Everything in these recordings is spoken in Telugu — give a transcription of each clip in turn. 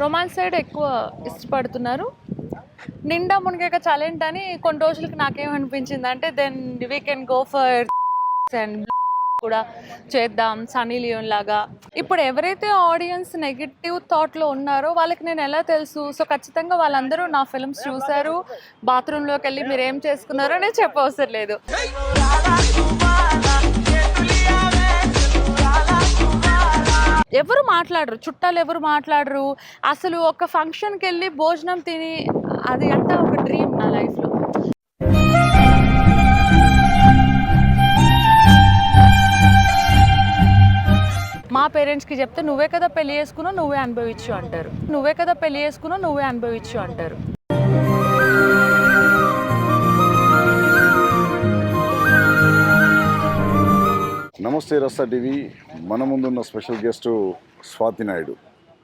రొమాన్స్ సైడ్ ఎక్కువ ఇష్టపడుతున్నారు. నిండా మునిగాక చాలెంట్ అని కొన్ని రోజులకి నాకేమనిపించింది అంటే then we can go for and కూడా చేద్దాం సనీ లియోన్ లాగా. ఇప్పుడు ఎవరైతే ఆడియన్స్ నెగిటివ్ థాట్లో ఉన్నారో వాళ్ళకి నేను ఎలా తెలుసు? సో ఖచ్చితంగా వాళ్ళందరూ నా ఫిల్మ్స్ చూశారు. బాత్రూంలోకి వెళ్ళి మీరు ఏం చేసుకున్నారో నేను చెప్పవసరం లేదు. ఎవరు మాట్లాడరు చుట్టాలు ఎవరు మాట్లాడరు. అసలు ఒక ఫంక్షన్కి వెళ్ళి భోజనం తిని అది అంతా ఒక డ్రీమ్ నా లైఫ్లో. మా పేరెంట్స్కి చెప్తే నువ్వే కదా పెళ్ళి చేసుకున్నావు నువ్వే అనుభవించు అంటారు. నువ్వే కదా పెళ్ళి చేసుకున్నావు నువ్వే అనుభవించు అంటారు. నమస్తే రస్తా టీవీ. మన ముందున్న స్పెషల్ గెస్ట్ స్వాతి నాయుడు.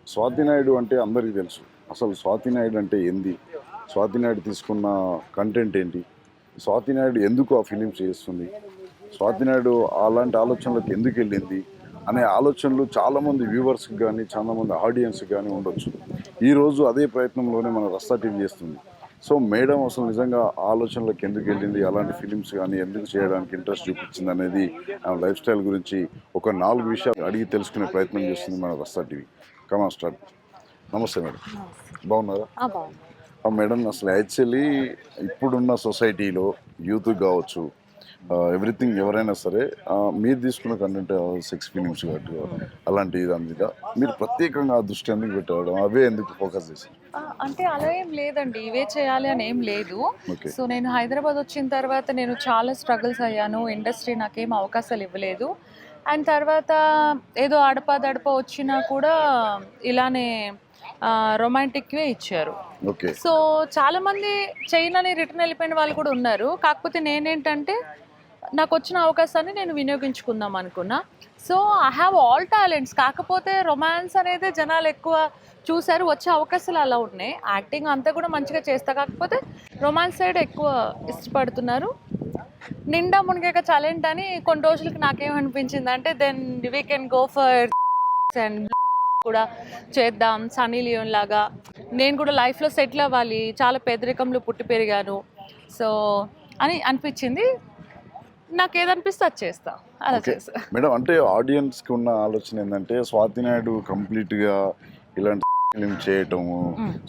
స్వాతి నాయుడు అంటే అందరికీ తెలుసు. అసలు స్వాతి నాయుడు అంటే ఏంది? స్వాతి నాయుడు తీసుకున్న కంటెంట్ ఏంటి? స్వాతి నాయుడు ఎందుకు ఆ ఫిలిమ్స్ చేస్తుంది? స్వాతి నాయుడు అలాంటి ఆలోచనలకు ఎందుకు వెళ్ళింది? అనే ఆలోచనలు చాలామంది వ్యూవర్స్కి కానీ చాలామంది ఆడియన్స్కి కానీ ఉండొచ్చు. ఈరోజు అదే ప్రయత్నంలోనే మన రస్తా టీవీ చేస్తుంది. సో మేడం అసలు నిజంగా ఆలోచనలకు ఎందుకు వెళ్ళింది? అలాంటి ఫిలిమ్స్ కానీ ఎందుకు చేయడానికి ఇంట్రెస్ట్ చూపించింది అనేది ఆమె లైఫ్ స్టైల్ గురించి ఒక నాలుగు విషయాలు అడిగి తెలుసుకునే ప్రయత్నం చేస్తుంది మన రస్తా టీవీ. కమా స్టార్ట్. నమస్తే మేడం. బాగున్నారా? మేడం అసలు యాక్చువల్లీ ఇప్పుడున్న సొసైటీలో యూత్ కావచ్చు ఎవ్రీథింగ్ ఎవరైనా సరే మీరు తీసుకున్న కంటెంట్ సెక్స్ ఫిలిమ్స్ కాబట్టి అలాంటి దాని మీద మీరు ప్రత్యేకంగా ఆ దృష్టి ఎందుకు పెట్టడం అవే ఎందుకు ఫోకస్ చేశారు? అంటే అలా ఏం లేదండి ఇవే చేయాలి అని ఏం లేదు. సో నేను హైదరాబాద్ వచ్చిన తర్వాత నేను చాలా స్ట్రగుల్స్ అయ్యాను ఇండస్ట్రీ నాకేం అవకాశాలు ఇవ్వలేదు. అండ్ తర్వాత ఏదో అడప దడప వచ్చినా కూడా ఇలానే రొమాంటిక్వే ఇచ్చారు. ఓకే. సో చాలా మంది చైనాని రిటర్న్ వెళ్ళిపోయిన వాళ్ళు కూడా ఉన్నారు. కాకపోతే నేనేంటంటే నాకు వచ్చిన అవకాశాన్ని నేను వినియోగించుకుందాం అనుకున్నా. So I have all talents కాకపోతే రొమాన్స్ అనేది జనాలు ఎక్కువ చూశారు వచ్చే అవకాశాలు అలా ఉన్నాయి. యాక్టింగ్ అంతా కూడా మంచిగా చేస్తా. కాకపోతే రొమాన్స్ సైడ్ ఎక్కువ ఇష్టపడుతున్నారు. నిండా మునిగాక టాలెంట్ అని కొన్ని రోజులకి నాకేమనిపించింది అంటే then we can go for and కూడా చేద్దాం సనీ లియోన్ లాగా. నేను కూడా లైఫ్లో సెటిల్ అవ్వాలి. చాలా పేదరికంలో పుట్టి పెరిగాను. సో అని అనిపించింది. నాకు ఏదనిపిస్తే అది చేస్తా. అలా చేస్తా. మేడం అంటే ఆడియన్స్కి ఉన్న ఆలోచన ఏంటంటే స్వాతి నాయుడు కంప్లీట్గా ఇలాంటి ఫిలిం చేయటము.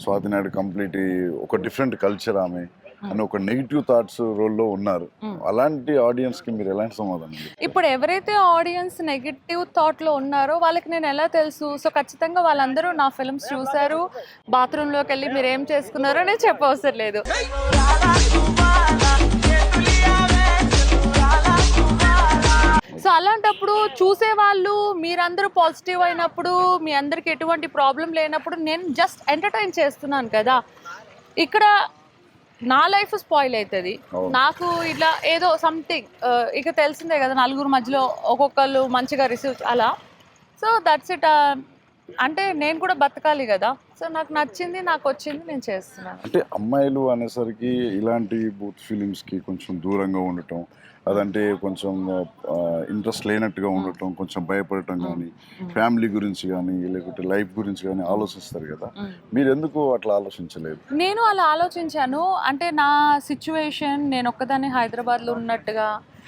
స్వాతి నాయుడు కంప్లీట్ ఒక డిఫరెంట్ కల్చర్ ఆమె అని ఒక నెగిటివ్ థాట్స్ రోల్లో ఉన్నారు. అలాంటి ఆడియన్స్కి మీరు ఎలాంటి సమాధానం? ఇప్పుడు ఎవరైతే ఆడియన్స్ నెగిటివ్ థాట్లో ఉన్నారో వాళ్ళకి నేను ఎలా తెలుసు? సో ఖచ్చితంగా వాళ్ళందరూ నా ఫిల్మ్స్ చూశారు. బాత్రూంలోకి వెళ్ళి మీరు ఏం చేసుకున్నారో నేను చెప్పవసరం లేదు. సో అలాంటప్పుడు చూసే వాళ్ళు మీరందరూ పాజిటివ్ అయినప్పుడు మీ అందరికి ఎటువంటి ప్రాబ్లం లేనప్పుడు నేను జస్ట్ ఎంటర్టైన్ చేస్తున్నాను కదా. ఇక్కడ నా లైఫ్ స్పాయిల్ అవుతుంది. నాకు ఇట్లా ఏదో సంథింగ్ ఇక తెలిసిందే కదా నలుగురు మధ్యలో ఒక్కొక్కళ్ళు మంచిగా రిసీవ్ అలా. సో దట్స్ ఇట్ అంటే నేను కూడా బతకాలి కదా. సో నాకు నచ్చింది నాకు వచ్చింది నేను చేస్తున్నాను. అంటే అమ్మాయిలు అనేసరికి ఇలాంటి బూత్ ఫిలిమ్స్కి కొంచెం దూరంగా ఉండటం అదంటే కొంచెం ఇంట్రెస్ట్ లేనట్టుగా ఉండటం కొంచెం భయపడటం కానీ ఫ్యామిలీ గురించి కానీ లేకపోతే లైఫ్ గురించి కానీ ఆలోచిస్తారు కదా. మీరు ఎందుకు అట్లా ఆలోచించలేదు? నేను అలా ఆలోచించాను. అంటే నా సిచ్యువేషన్ నేను ఒక్కదాన్ని హైదరాబాద్లో ఉన్నట్టుగా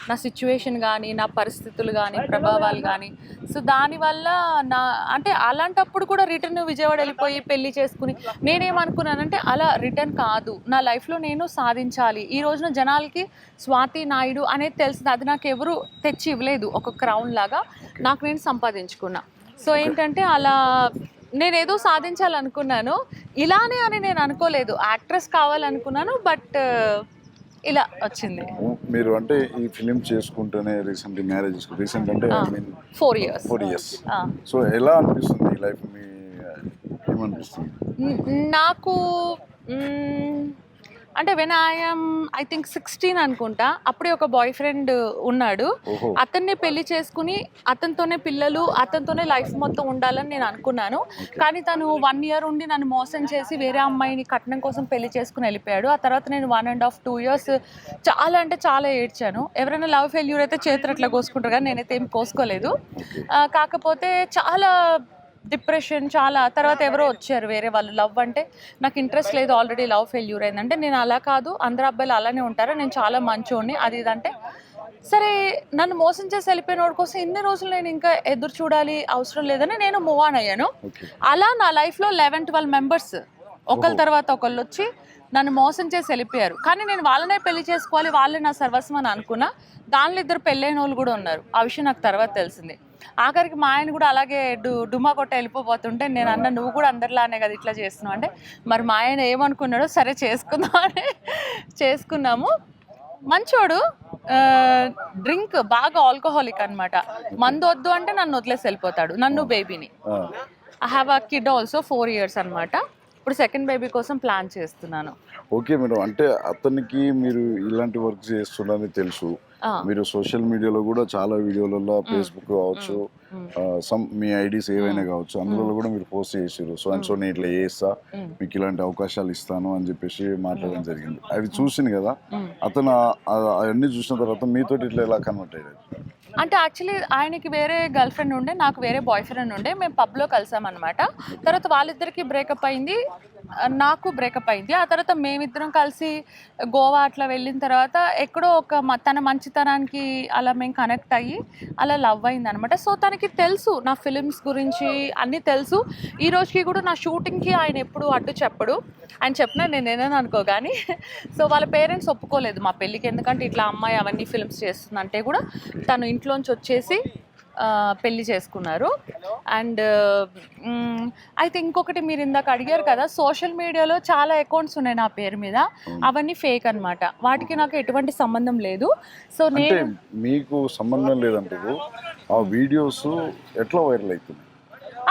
నా సిచ్యువేషన్ కానీ నా పరిస్థితులు కానీ ప్రభావాలు కానీ సో దానివల్ల నా అంటే అలాంటప్పుడు కూడా రిటర్న్ విజయవాడ వెళ్ళిపోయి పెళ్ళి చేసుకుని నేనేమనుకున్నానంటే అలా రిటర్న్ కాదు. నా లైఫ్లో నేను సాధించాలి. ఈ రోజున జనాలకి స్వాతి నాయుడు అనేది తెలిసింది. అది నాకు ఎవరు తెచ్చి ఇవ్వలేదు. ఒక క్రౌన్ లాగా నాకు నేను సంపాదించుకున్నా. సో ఏంటంటే అలా నేను ఏదో సాధించాలనుకున్నాను. ఇలానే అని నేను అనుకోలేదు. యాక్ట్రెస్ కావాలనుకున్నాను బట్ ఇలా వచ్చింది. మీరు అంటే ఈ ఫిలిం చేసుకుంటేనే రీసెంట్ మ్యారేజ్ రీసెంట్ అంటే I mean four years. Four years. So ఎలా అనిపిస్తుంది ఈ లైఫ్ మీ ఏమనిపిస్తుంది? నాకు అంటే when I'm I think sixteen అనుకుంటా అప్పుడే ఒక బాయ్ ఫ్రెండ్ ఉన్నాడు. అతన్నే పెళ్ళి చేసుకుని అతనితోనే పిల్లలు అతనితోనే లైఫ్ మొత్తం ఉండాలని నేను అనుకున్నాను. కానీ తను వన్ ఇయర్ ఉండి నన్ను మోసం చేసి వేరే అమ్మాయిని కట్నం కోసం పెళ్ళి చేసుకుని వెళ్ళిపోయాడు. ఆ తర్వాత నేను one and half two years చాలా అంటే చాలా ఏడ్చాను. ఎవరైనా లవ్ ఫెయిల్యూర్ అయితే చేతులు అట్లా కోసుకుంటారు కానీ నేనైతే ఏం కోసుకోలేదు. కాకపోతే చాలా డిప్రెషన్ చాలా తర్వాత ఎవరో వచ్చారు వేరే వాళ్ళు. లవ్ అంటే నాకు ఇంట్రెస్ట్ లేదు ఆల్రెడీ లవ్ ఫెయిల్యూర్ అయిందంటే నేను అలా కాదు అందరు అబ్బాయిలు అలానే ఉంటారు నేను చాలా మంచోడిని అది ఇదంటే సరే నన్ను మోసం చేసి వెళ్ళిపోయిన వాడి కోసం ఇన్ని రోజులు నేను ఇంకా ఎదురు చూడాలి అవసరం లేదని నేను మూవ్ ఆన్ అయ్యాను. అలా నా లైఫ్లో లెవెన్ ట్వెల్వ్ మెంబర్స్ ఒకళ్ళ. తర్వాత ఒకళ్ళు వచ్చి నన్ను మోసం చేసి వెళ్ళిపోయారు. కానీ నేను వాళ్ళనే పెళ్ళి చేసుకోవాలి వాళ్ళే నా సర్వస్వం అని అనుకున్నా. దానిలో ఇద్దరు పెళ్ళైన వాళ్ళు కూడా ఉన్నారు. ఆ విషయం నాకు తర్వాత తెలిసింది. ఆఖరికి మా ఆయన కూడా అలాగే డు డుమా కొట్ట వెళ్ళిపోతుంటే నేను అన్న నువ్వు కూడా అందరిలానే కదా ఇట్లా చేస్తున్నావు? అంటే మరి మా ఆయన ఏమనుకున్నాడో సరే చేసుకుందాం అని చేసుకున్నాము. మంచోడు డ్రింక్ బాగా ఆల్కహాలిక్ అన్నమాట. మందు వద్దు అంటే నన్ను వదిలేసి వెళ్ళిపోతాడు నన్ను బేబీని. I have a kid also four years అన్నమాట. ఇప్పుడు సెకండ్ బేబీ కోసం ప్లాన్ చేస్తున్నాను. ఓకే మేడం అంటే అతనికి మీరు ఇలాంటి వర్క్ చేస్తున్నారని తెలుసు. మీరు సోషల్ మీడియాలో కూడా చాలా వీడియోలలో ఫేస్బుక్ కావచ్చు సమ్ మీ ఐడీస్ ఏవైనా కావచ్చు అందులో కూడా మీరు పోస్ట్ చేసారు సో అండ్ సో నేను ఇట్లా చేస్తా మీకు ఇలాంటి అవకాశాలు ఇస్తాను అని చెప్పేసి మాట్లాడడం జరిగింది. అవి చూసింది కదా. అతను అవన్నీ చూసిన తర్వాత మీతో ఇట్లా ఎలా కన్వర్ట్ అయ్యాడు అంటే యాక్చువల్లీ ఆయనకి వేరే గర్ల్ ఫ్రెండ్ ఉండే నాకు వేరే బాయ్ ఫ్రెండ్ ఉండే మేము పబ్లో కలిసామన్నమాట. తర్వాత వాళ్ళిద్దరికి బ్రేకప్ అయింది నాకు బ్రేకప్ అయింది. ఆ తర్వాత మేమిద్దరం కలిసి గోవా అట్లా వెళ్ళిన తర్వాత ఎక్కడో ఒక మ- తన మంచితనానికి అలా మేము కనెక్ట్ అయ్యి అలా లవ్ అయింది అనమాట సో తనకి తెలుసు నా ఫిలిమ్స్ గురించి అన్నీ తెలుసు. ఈ రోజుకి కూడా నా షూటింగ్కి ఆయన ఎప్పుడు అడ్డు చెప్పడు. ఆయన చెప్పినా నేను నేనే అనుకో కానీ సో వాళ్ళ పేరెంట్స్ ఒప్పుకోలేదు మా పెళ్ళికి. ఎందుకంటే ఇట్లా అమ్మాయి అవన్నీ ఫిల్మ్స్ చేస్తుందంటే కూడా తను ఇంట్లోంచి వచ్చేసి పెళ్ళి చేసుకున్నారు. అండ్ అయితే ఇంకొకటి మీరు ఇందాక అడిగారు కదా సోషల్ మీడియాలో చాలా అకౌంట్స్ ఉన్నాయి నా పేరు మీద. అవన్నీ ఫేక్ అన్నమాట. వాటికి నాకు ఎటువంటి సంబంధం లేదు. సో నేను మీకు సంబంధం లేదంటారు ఆ వీడియోస్ ఎట్లా వైరల్ అవుతుంది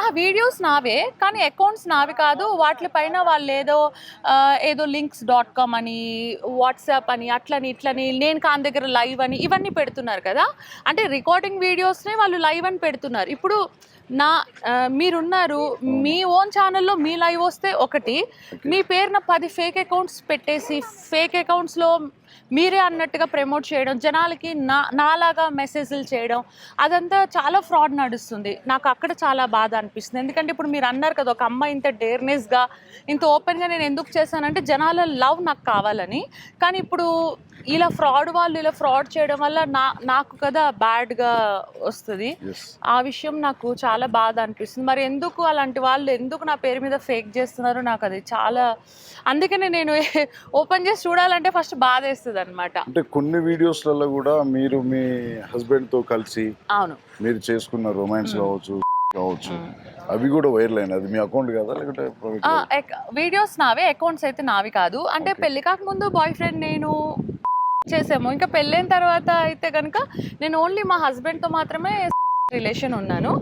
ఆ వీడియోస్ నావే కానీ అకౌంట్స్ నావి కాదు. వాటిపైన వాళ్ళు ఏదో ఏదో లింక్స్ డాట్ కామ్ అని వాట్సాప్ అని అట్లని ఇట్లని నేను కాని దగ్గర లైవ్ అని ఇవన్నీ పెడుతున్నారు కదా. అంటే రికార్డింగ్ వీడియోస్నే వాళ్ళు లైవ్ అని పెడుతున్నారు. ఇప్పుడు నా మీరున్నారు మీ ఓన్ ఛానల్లో మీ లైవ్ వస్తే ఒకటి మీ పేరున పది ఫేక్ అకౌంట్స్ పెట్టేసి ఫేక్ అకౌంట్స్లో మీరే అన్నట్టుగా ప్రమోట్ చేయడం జనాలకి నా నాలాగా మెసేజ్లు చేయడం అదంతా చాలా ఫ్రాడ్ నడుస్తుంది. నాకు అక్కడ చాలా బాధ అనిపిస్తుంది. ఎందుకంటే ఇప్పుడు మీరు అన్నారు కదా ఒక అమ్మాయి ఇంత డేర్నెస్గా ఇంత ఓపెన్గా నేను ఎందుకు చేశానంటే జనాల లవ్ నాకు కావాలని. కానీ ఇప్పుడు ఇలా ఫ్రాడ్ వాళ్ళు ఇలా ఫ్రాడ్ చేయడం వల్ల నా నాకు కదా బ్యాడ్గా వస్తుంది. ఆ విషయం నాకు చాలా బాధ అనిపిస్తుంది. మరి ఎందుకు అలాంటి వాళ్ళు ఎందుకు నా పేరు మీద ఫేక్ చేస్తున్నారో? నాకు అది చాలా అందుకనే నేను ఓపెన్ చేసి చూడాలంటే ఫస్ట్ బాధ వేస్తుంది అనమాట అంటే కొన్ని వీడియోస్లలో కూడా మీరు మీ హస్బెండ్తో కలిసి అవును మీరు చేసుకున్న రొమాన్స్. కావచ్చు కావచ్చు అవి కూడా వైరల్ అయినాయి అది మీ అకౌంట్ కదా లేకుంటే ఆ? వీడియోస్ నావే అకౌంట్స్ అయితే నావి కాదు అంటే. పెళ్ళి కాకముందు బాయ్ ఫ్రెండ్ నేను చేసాము ఇంకా పెళ్ళైన తర్వాత అయితే కనుక నేను ఓన్లీ మా హస్బెండ్తో మాత్రమే రిలేషన్ ఉన్నాను.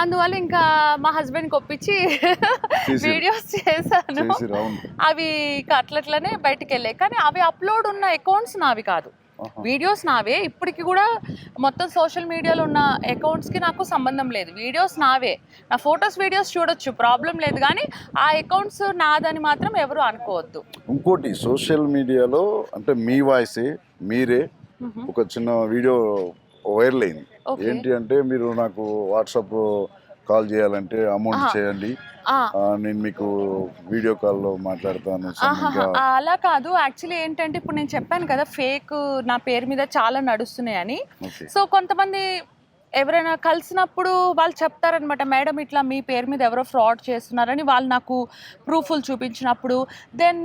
అందువల్ల ఇంకా మా హస్బెండ్కి ఒప్పించి వీడియోస్ చేశాను. అవి అట్లట్లనే బయటికి వెళ్ళాయి కానీ అవి అప్లోడ్ ఉన్న అకౌంట్స్ నావి కాదు. వీడియోస్ నావే. ఇప్పటికి కూడా మొత్తం సోషల్ మీడియాలో ఉన్న అకౌంట్స్కి నాకు సంబంధం లేదు. వీడియోస్ నావే. నా ఫొటోస్ వీడియోస్ చూడొచ్చు. ప్రాబ్లం లేదు. కానీ ఆ అకౌంట్స్ నాదని మాత్రం ఎవరు అనుకోవద్దు. ఇంకోటి సోషల్ మీడియాలో అంటే మీ వాయిసే మీరే ఒక చిన్న వీడియో వైరల్ అయింది ఏంటి అంటే మీరు నాకు వాట్సాప్ కాల్ చేయాలంటే అమౌంట్. చేయండి. నేను మీకు వీడియో కాల్లో మాట్లాడతాను ఆహాహా, సరిగ్గా అలా కాదు. యాక్చువల్లీ ఏంటంటే ఇప్పుడు నేను చెప్పాను కదా ఫేక్ నా పేరు మీద చాలా నడుస్తున్నాయని. సో కొంతమంది ఎవరైనా కలిసినప్పుడు వాళ్ళు చెప్తారనమాట మేడం ఇట్లా మీ పేరు మీద ఎవరో ఫ్రాడ్ చేస్తున్నారని వాళ్ళు నాకు ప్రూఫ్లు చూపించినప్పుడు. దెన్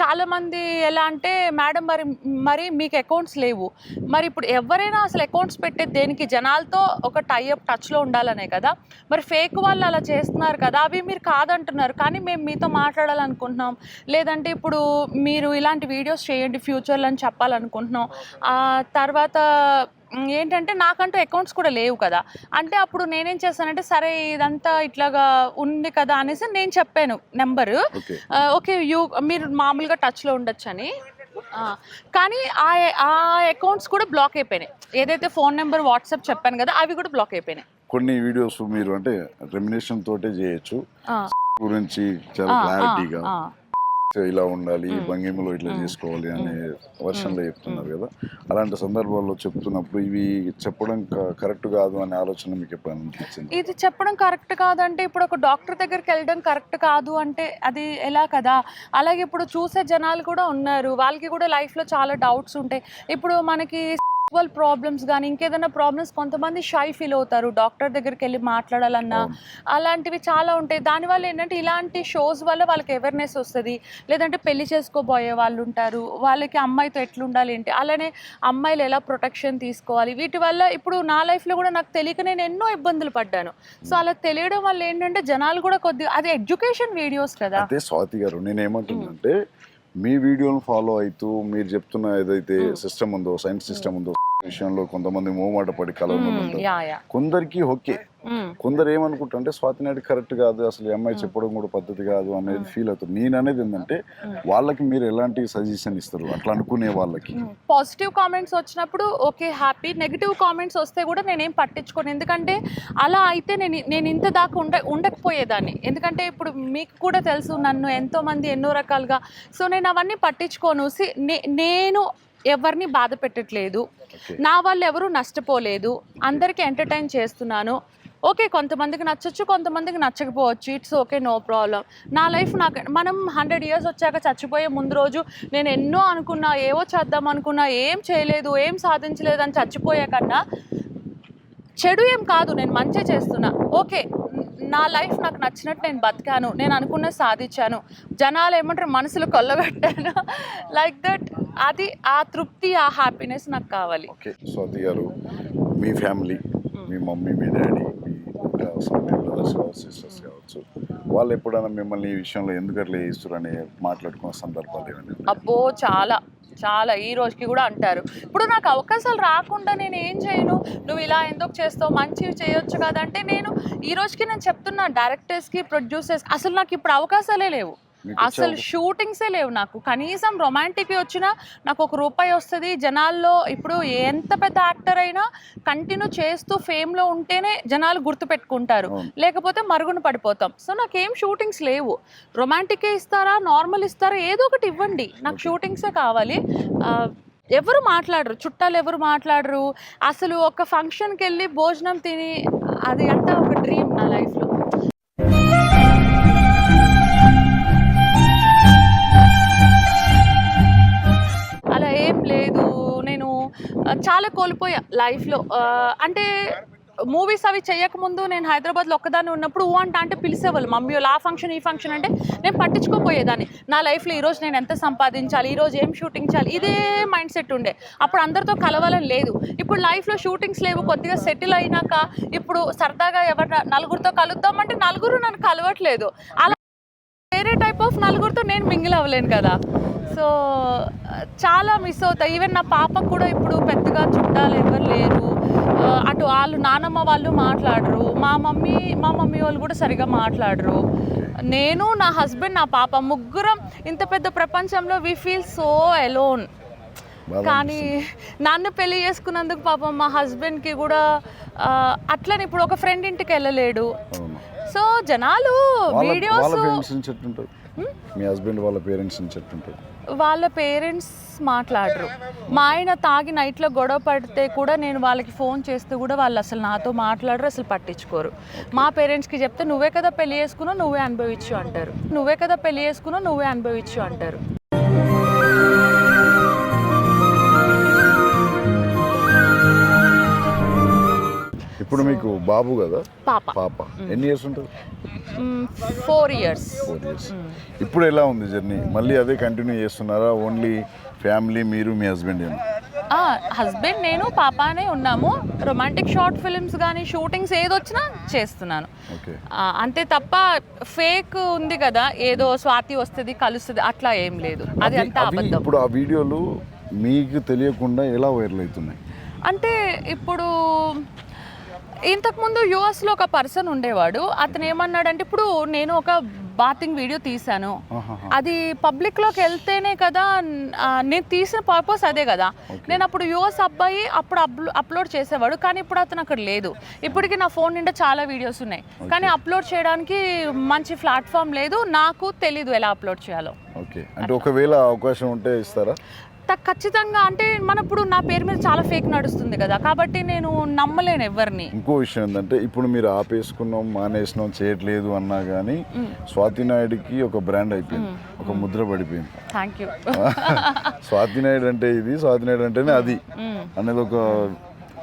చాలామంది ఎలా అంటే మేడం మరి మరి మీకు అకౌంట్స్ లేవు. మరి ఇప్పుడు ఎవరైనా అసలు అకౌంట్స్ పెట్టే దేనికి జనాలతో ఒక టైఅప్ టచ్లో ఉండాలనే కదా. మరి ఫేక్ వాళ్ళు అలా చేస్తున్నారు కదా. అవి మీరు కాదంటున్నారు. కానీ మేము మీతో మాట్లాడాలనుకుంటున్నాం. లేదంటే ఇప్పుడు మీరు ఇలాంటి వీడియోస్ చేయండి ఫ్యూచర్లో అని చెప్పాలనుకుంటున్నాం. తర్వాత ఏంటంటే నాకంటూ అకౌంట్స్ కూడా లేవు కదా. అంటే అప్పుడు నేనేం చేశానంటే సరే ఇదంతా ఇట్లాగా ఉంది కదా అనేసి నేను చెప్పాను నెంబరు ఓకే. యూ మీరు మామూలుగా టచ్లో ఉండొచ్చు అని కానీ ఆ ఆ అకౌంట్స్ కూడా బ్లాక్ అయిపోయినాయి. ఏదైతే ఫోన్ నెంబర్ వాట్సాప్ చెప్పాను కదా అవి కూడా బ్లాక్ అయిపోయినాయి. కొన్ని వీడియోస్ మీరు అంటే రెమినేషన్ తోటే చేయొచ్చు. గురించి చాలా క్లారిటీగా ఇలా ఉండాలి ఈ భంగిమలో ఇట్లా చేసుకోవాలి అనే వర్షన్లో చెప్తున్నారు కదా. అలాంటి సందర్భాల్లో చెప్తున్నప్పుడు ఇవి చెప్పడం కరెక్ట్ కాదు అనే ఆలోచన మీకు అనిపించింది? ఇది చెప్పడం కరెక్ట్ కాదంటే ఇప్పుడు ఒక డాక్టర్ దగ్గరికి వెళ్ళడం కరెక్ట్ కాదు అంటే అది ఎలా కదా? అలాగే ఇప్పుడు చూసే జనాలు కూడా ఉన్నారు. వాళ్ళకి కూడా లైఫ్లో చాలా డౌట్స్ ఉంటాయి. ఇప్పుడు మనకి సెక్సువల్ ప్రాబ్లమ్స్ కానీ ఇంకేదైనా ప్రాబ్లమ్స్ కొంతమంది షై ఫీల్ అవుతారు. డాక్టర్ దగ్గరికి వెళ్ళి మాట్లాడాలన్నా. అలాంటివి చాలా ఉంటాయి. దానివల్ల ఏంటంటే ఇలాంటి షోస్ వల్ల వాళ్ళకి అవేర్నెస్ వస్తుంది. లేదంటే పెళ్ళి చేసుకోబోయే వాళ్ళు ఉంటారు. వాళ్ళకి అమ్మాయితో ఎట్లుండాలి ఏంటి? అలానే అమ్మాయిలు ఎలా ప్రొటెక్షన్ తీసుకోవాలి? వీటి వల్ల ఇప్పుడు నా లైఫ్లో కూడా నాకు తెలియక నేను ఎన్నో ఇబ్బందులు పడ్డాను. సో అలా తెలియడం వల్ల ఏంటంటే జనాలు కూడా కొద్దిగా అది ఎడ్యుకేషన్ వీడియోస్ కదా. అయితే స్వాతి గారు నేను ఏమంటున్నానంటే మీ వీడియోను ఫాలో అవుతూ మీరు చెప్తున్న ఏదైతే సిస్టమ్ ఉందో సైన్స్ సిస్టమ్ ఉందో విషయంలో కొంతమంది మోమాట పడి యా యా కొందరికి ఓకే. మ్మ్. కొందరు ఏమనుకుంటారంటే స్వాతి నాయుడు కరెక్ట్ కాదు అసలు అమ్మాయి చెప్పడం కూడా పద్ధతి కాదు అనేది ఫీల్ అవుతారు నేను అనేది ఏంటంటే వాళ్ళకి మీరు ఎలాంటి సజెషన్ ఇస్తారు? అట్లా అనుకునే వాళ్ళకి. పాజిటివ్ కామెంట్స్ వచ్చినప్పుడు ఓకే హ్యాపీ నెగిటివ్ కామెంట్స్ వస్తే కూడా నేనేం పట్టించుకోను. ఎందుకంటే అలా అయితే నేను నేను ఇంత దాకా ఉండ ఉండకపోయేదాన్ని. ఎందుకంటే ఇప్పుడు మీకు కూడా తెలుసు నన్ను ఎంతోమంది ఎన్నో రకాలుగా. సో నేను అవన్నీ పట్టించుకోను. నేను ఎవరిని బాధ పెట్టట్లేదు. నా వాళ్ళు ఎవరు నష్టపోలేదు. అందరికీ ఎంటర్టైన్ చేస్తున్నాను. ఓకే కొంతమందికి నచ్చొచ్చు కొంతమందికి నచ్చకపోవచ్చు. ఇట్స్ ఓకే నో ప్రాబ్లం నా లైఫ్ నాకు మనం హండ్రెడ్ ఇయర్స్ వచ్చాక చచ్చిపోయే ముందు రోజు నేను ఎన్నో అనుకున్నా ఏవో చేద్దాం అనుకున్నా ఏం చేయలేదు ఏం సాధించలేదు అని చచ్చిపోయే కన్నా చెడు ఏం కాదు నేను మంచి చేస్తున్నా. ఓకే నా లైఫ్ నాకు నచ్చినట్టు నేను బతికాను. నేను అనుకున్న సాధించాను. జనాలు ఏమంటారు మనసులో కొల్లబెట్టాను లైక్ దట్ అది ఆ తృప్తి ఆ హ్యాపీనెస్ నాకు కావాలి. ఓకే స్వాతి గారు మీ ఫ్యామిలీ మీ మమ్మీ మీ డాడీ మీ బ్రదర్స్ కావచ్చు సిస్టర్స్ కావచ్చు వాళ్ళు ఎప్పుడైనా మిమ్మల్ని ఈ విషయంలో ఎందుకు అట్లా చేస్తారని మాట్లాడుకున్న సందర్భాలు ఏమైనా? అబ్బో చాలా చాలా ఈ రోజుకి కూడా అంటారు. ఇప్పుడు నాకు అవకాశాలు రాకుండా నేను ఏం చేయను? నువ్వు ఇలా ఎందుకు చేస్తావు? మంచివి చేయొచ్చు కదంటే నేను ఈ రోజుకి నేను చెప్తున్నా డైరెక్టర్స్కి ప్రొడ్యూసర్స్ అసలు నాకు ఇప్పుడు అవకాశాలే లేవు. అసలు షూటింగ్సే లేవు నాకు. కనీసం రొమాంటిక్ వచ్చినా నాకు ఒక రూపాయి వస్తుంది. జనాల్లో ఇప్పుడు ఎంత పెద్ద యాక్టర్ అయినా కంటిన్యూ చేస్తూ ఫేమ్లో ఉంటేనే జనాలు గుర్తుపెట్టుకుంటారు. లేకపోతే మరుగున పడిపోతాం. సో నాకేం షూటింగ్స్ లేవు. రొమాంటికే ఇస్తారా నార్మల్ ఇస్తారా ఏదో ఒకటి ఇవ్వండి. నాకు షూటింగ్సే కావాలి. ఎవరు మాట్లాడరు. చుట్టాలు ఎవరు మాట్లాడరు. అసలు ఒక ఫంక్షన్కి వెళ్ళి భోజనం తిని అది అంతా ఒక డ్రీమ్ నా లైఫ్లో. చాలా కోల్పోయా లైఫ్లో అంటే మూవీస్ అవి చేయకముందు నేను హైదరాబాద్లో ఒక్కదాన్ని ఉన్నప్పుడు ఊ అంట అంటే పిలిచేవాళ్ళు. మమ్మీ వాళ్ళు ఆ ఫంక్షన్ ఈ ఫంక్షన్ అంటే నేను పట్టించుకోపోయేదాన్ని. నా లైఫ్లో ఈరోజు నేను ఎంత సంపాదించాలి ఈరోజు ఏం షూటింగ్ చేయాలి ఇదే మైండ్ సెట్ ఉండే. అప్పుడు అందరితో కలవాలని లేదు. ఇప్పుడు లైఫ్లో షూటింగ్స్ లేవు కొద్దిగా సెటిల్ అయినాక ఇప్పుడు సరదాగా ఎవరు నలుగురితో కలుద్దామంటే నలుగురు నన్ను కలవట్లేదు. అలా వేరే టైప్ ఆఫ్ నలుగురితో నేను మింగిల్ అవ్వలేను కదా. సో చాలా మిస్ అవుతాయి ఈవెన్ నా పాపకు కూడా ఇప్పుడు పెద్దగా చుట్టాలు ఎవరు లేరు. అటు వాళ్ళు నానమ్మ వాళ్ళు మాట్లాడరు. మా మమ్మీ మా మమ్మీ వాళ్ళు కూడా సరిగా మాట్లాడరు. నేను నా హస్బెండ్ నా పాప ముగ్గురం ఇంత పెద్ద ప్రపంచంలో వి ఫీల్ సో బాధ కానీ నన్ను పెళ్ళి చేసుకున్నందుకు పాపం మా హస్బెండ్కి కూడా అట్లని ఇప్పుడు ఒక ఫ్రెండ్ ఇంటికి వెళ్ళలేడు. సో జనాలు వీడియోస్ ఎట్టుంటారు మీ హస్బెండ్ వాళ్ళ పేరెంట్స్ నుంచి ఎట్టుంటారు వాళ్ళ పేరెంట్స్ మాట్లాడరు. మా ఆయన తాగి నైట్లో గొడవ పడితే కూడా నేను వాళ్ళకి ఫోన్ చేస్తే కూడా వాళ్ళు అసలు నాతో మాట్లాడరు అసలు పట్టించుకోరు. మా పేరెంట్స్కి చెప్తే నువ్వే కదా పెళ్ళి చేసుకున్నావు నువ్వే అనుభవించు అంటారు. నువ్వే కదా పెళ్ళి చేసుకున్నావు నువ్వే అనుభవించు అంటారు. ఇప్పుడు మీకు బాబు కదా? పాప. పాప. ఎన్ని ఇయర్స్ ఉంటుంది ఫోర్ ఇయర్స్ ఫోర్ ఇయర్స్ ఇప్పుడు ఎలా ఉంది జర్నీ మళ్ళీ అదే కంటిన్యూ చేస్తున్నారా? ఓన్లీ ఫ్యామిలీ మీరు మీ హస్బెండ్ ఏమో హస్బెండ్ నేను పాపానే ఉన్నాము. రొమాంటిక్ షార్ట్ ఫిల్మ్స్ కానీ షూటింగ్స్ ఏదొచ్చినా చేస్తున్నాను. అంతే తప్ప ఫేక్ ఉంది కదా. ఏదో స్వాతి వస్తుంది కలుస్తుంది అట్లా ఏం లేదు. అది అంతా అబద్ధం. ఇప్పుడు ఆ వీడియోలు మీకు తెలియకుండా ఎలా వైరల్ అవుతున్నాయి? అంటే ఇప్పుడు ఇంతకుముందు యుఎస్లో ఒక పర్సన్ ఉండేవాడు. అతను ఏమన్నాడంటే ఇప్పుడు నేను ఒక బాతింగ్ వీడియో తీశాను. అది పబ్లిక్లోకి వెళ్తేనే కదా నేను తీసిన పర్పస్ అదే కదా. నేను అప్పుడు యుఎస్ అబ్బాయి అప్పుడు అప్లో అప్లోడ్ చేసేవాడు. కానీ ఇప్పుడు అతను అక్కడ లేదు. ఇప్పటికి నా ఫోన్ నిండా చాలా వీడియోస్ ఉన్నాయి. కానీ అప్లోడ్ చేయడానికి మంచి ప్లాట్ఫామ్ లేదు. నాకు తెలీదు ఎలా అప్లోడ్ చేయాలో. ఓకే. అంటే ఒకవేళ అవకాశం ఉంటే ఇస్తారా? ఖచ్చితంగా అంటే మన ఇప్పుడు నా పేరు మీద చాలా ఫేక్ నడుస్తుంది కదా. కాబట్టి నేను నమ్మలేను ఎవరిని ఇంకో విషయం ఏంటంటే ఇప్పుడు మీరు ఆపేసుకున్నాం మానేసినాం చేయట్లేదు అన్నా కానీ స్వాతి నాయుడుకి ఒక బ్రాండ్ అయిపోయింది. ఒక ముద్ర పడిపోయింది. థ్యాంక్ యూ స్వాతి నాయుడు అంటే ఇది స్వాతి నాయుడు అంటేనే అది అనేది ఒక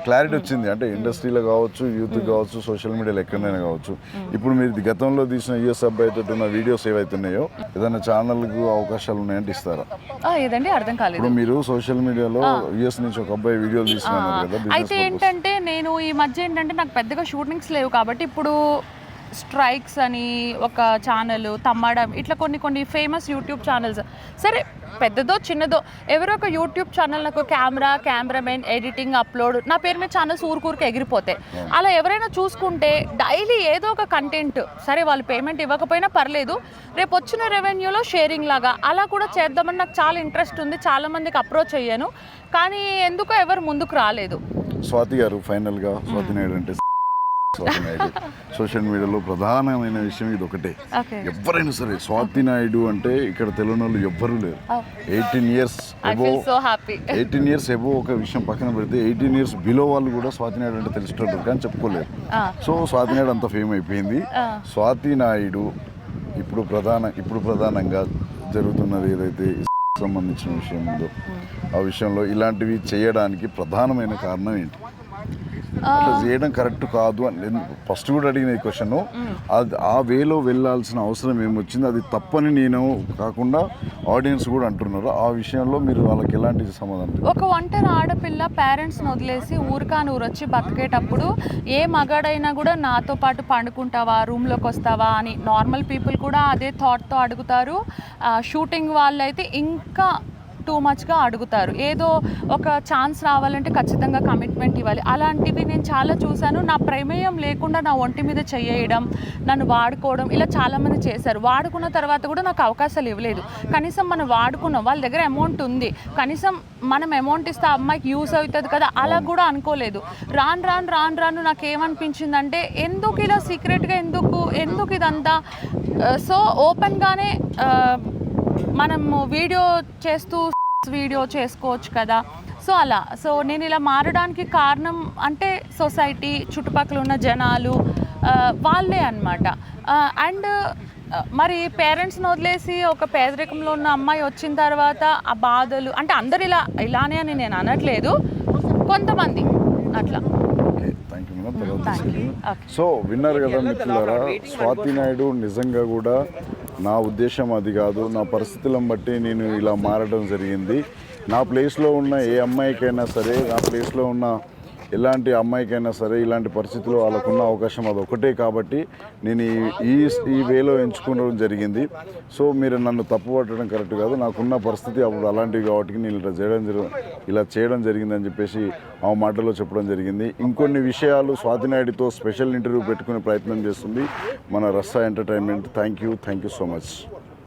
క్లారిటీ వచ్చింది. అంటే ఇండస్ట్రీలో కావచ్చు యూత్ కావచ్చు సోషల్ మీడియాలో ఎక్కడైనా కావచ్చు. ఇప్పుడు మీరు గతంలో తీసిన యూఎస్ అబ్బాయితో ఉన్న వీడియోస్ ఏవైతే ఉన్నాయో ఏదైనా ఛానల్కు అవకాశాలు ఉన్నాయంటే ఇస్తారా? ఏదండి? అర్థం కాలేదు. ఇప్పుడు మీరు సోషల్ మీడియాలో యుఎస్ నుంచి ఒక అబ్బాయి వీడియోలు తీసుకున్నారు కదా అయితే ఏంటంటే నేను ఈ మధ్య ఏంటంటే నాకు పెద్దగా షూటింగ్స్ లేవు కాబట్టి ఇప్పుడు స్ట్రైక్స్ అని ఒక ఛానల్ తమ్మడం ఇట్లా కొన్ని కొన్ని ఫేమస్ యూట్యూబ్ ఛానల్స్. సరే పెద్దదో చిన్నదో ఎవరో ఒక యూట్యూబ్ ఛానల్ నాకు కెమెరా కెమెరామెన్ ఎడిటింగ్ అప్లోడ్ నా పేరు మీద ఛానల్స్ ఊరికూరికి ఎగిరిపోతాయి. అలా ఎవరైనా చూసుకుంటే డైలీ ఏదో ఒక కంటెంట్ సరే వాళ్ళు పేమెంట్ ఇవ్వకపోయినా పర్లేదు రేపు వచ్చిన రెవెన్యూలో షేరింగ్ లాగా అలా కూడా చేద్దామని నాకు చాలా ఇంట్రెస్ట్ ఉంది చాలా మందికి అప్రోచ్ అయ్యాను కానీ ఎందుకో ఎవరు ముందుకు రాలేదు. స్వాతి గారు ఫైనల్గా స్వాతి అంటే సోషల్ మీడియాలో ప్రధానమైన విషయం ఇది ఒకటే ఎవరైనా సరే స్వాతి నాయుడు అంటే ఇక్కడ తెలియని వాళ్ళు ఎవ్వరూ లేరు. Eighteen years above eighteen years above ఒక విషయం పక్కన పెడితే ఎయిటీన్ ఇయర్స్ బిలో వాళ్ళు కూడా స్వాతి నాయుడు అంటే తెలిసినట్టు కానీ చెప్పుకోలేరు. సో స్వాతి నాయుడు అంత ఫేమ్ అయిపోయింది. స్వాతి నాయుడు ఇప్పుడు ప్రధాన ఇప్పుడు ప్రధానంగా జరుగుతున్నది ఏదైతే సంబంధించిన విషయం ఉందో ఆ విషయంలో ఇలాంటివి చేయడానికి ప్రధానమైన కారణం ఏంటి? అట్లా చేయడం కరెక్ట్ కాదు అని ఫస్ట్ కూడా అడిగిన ఈ క్వశ్చన్. అది ఆ వేలో వెళ్ళాల్సిన అవసరం ఏమొచ్చింది? అది తప్పని నేను కాకుండా ఆడియన్స్ కూడా అంటున్నారు. ఆ విషయంలో మీరు వాళ్ళకి ఎలాంటి సమాధానం? ఒక ఒంటరి ఆడపిల్ల పేరెంట్స్ని వదిలేసి ఊరికాని ఊరొచ్చి బతికేటప్పుడు ఏ మగాడైనా కూడా నాతో పాటు పండుకుంటావా? రూమ్లోకి వస్తావా? అని నార్మల్ పీపుల్ కూడా అదే థాట్తో అడుగుతారు. షూటింగ్ వాళ్ళు అయితే ఇంకా టూ మచ్గా అడుగుతారు. ఏదో ఒక ఛాన్స్ రావాలంటే ఖచ్చితంగా కమిట్మెంట్ ఇవ్వాలి. అలాంటివి నేను చాలా చూశాను. నా ప్రమేయం లేకుండా నా ఒంటి మీద చేయడం నన్ను వాడుకోవడం ఇలా చాలామంది చేశారు. వాడుకున్న తర్వాత కూడా నాకు అవకాశాలు ఇవ్వలేదు. కనీసం మనం వాడుకున్నాం వాళ్ళ దగ్గర అమౌంట్ ఉంది. కనీసం మనం అమౌంట్ ఇస్తే ఆ అమ్మాయికి యూస్ అవుతుంది కదా అలా కూడా అనుకోలేదు. రాను రాను రాను రాను నాకు ఏమనిపించిందంటే ఎందుకు ఇలా సీక్రెట్గా ఎందుకు ఎందుకు ఇదంతా? సో ఓపెన్గానే మనము వీడియో చేస్తూ వీడియో చేసుకోవచ్చు కదా. సో అలా. సో నేను ఇలా మారడానికి కారణం అంటే సొసైటీ చుట్టుపక్కల ఉన్న జనాలు వాళ్ళే అనమాట అండ్ మరి పేరెంట్స్ని వదిలేసి ఒక పేదరికంలో ఉన్న అమ్మాయి వచ్చిన తర్వాత ఆ బాధలు అంటే అందరు ఇలా ఇలానే అని నేను అనట్లేదు. కొంతమంది అట్లా. సో విన్నారు కదా మిత్రులారా స్వాతి నాయుడు నిజంగా కూడా నా ఉద్దేశం అది కాదు నా పరిస్థితులను బట్టి నేను ఇలా మారడం జరిగింది. నా ప్లేస్లో ఉన్న ఏ అమ్మాయికైనా సరే నా ప్లేస్లో ఉన్న ఎలాంటి అమ్మాయికైనా సరే ఇలాంటి పరిస్థితుల్లో వాళ్ళకున్న అవకాశం అది ఒకటే కాబట్టి నేను ఈ ఈ ఈ వేలో ఎంచుకోవడం జరిగింది. సో మీరు నన్ను తప్పు పట్టడం కరెక్ట్ కాదు. నాకున్న పరిస్థితి అప్పుడు అలాంటివి కాబట్టి నేను ఇలా చేయడం ఇలా చేయడం జరిగిందని చెప్పేసి ఆ మాటలో చెప్పడం జరిగింది. ఇంకొన్ని విషయాలు స్వాతినాయుడితో స్పెషల్ ఇంటర్వ్యూ పెట్టుకునే ప్రయత్నం చేస్తుంది మన Rasta entertainment. Thank you thank you so much.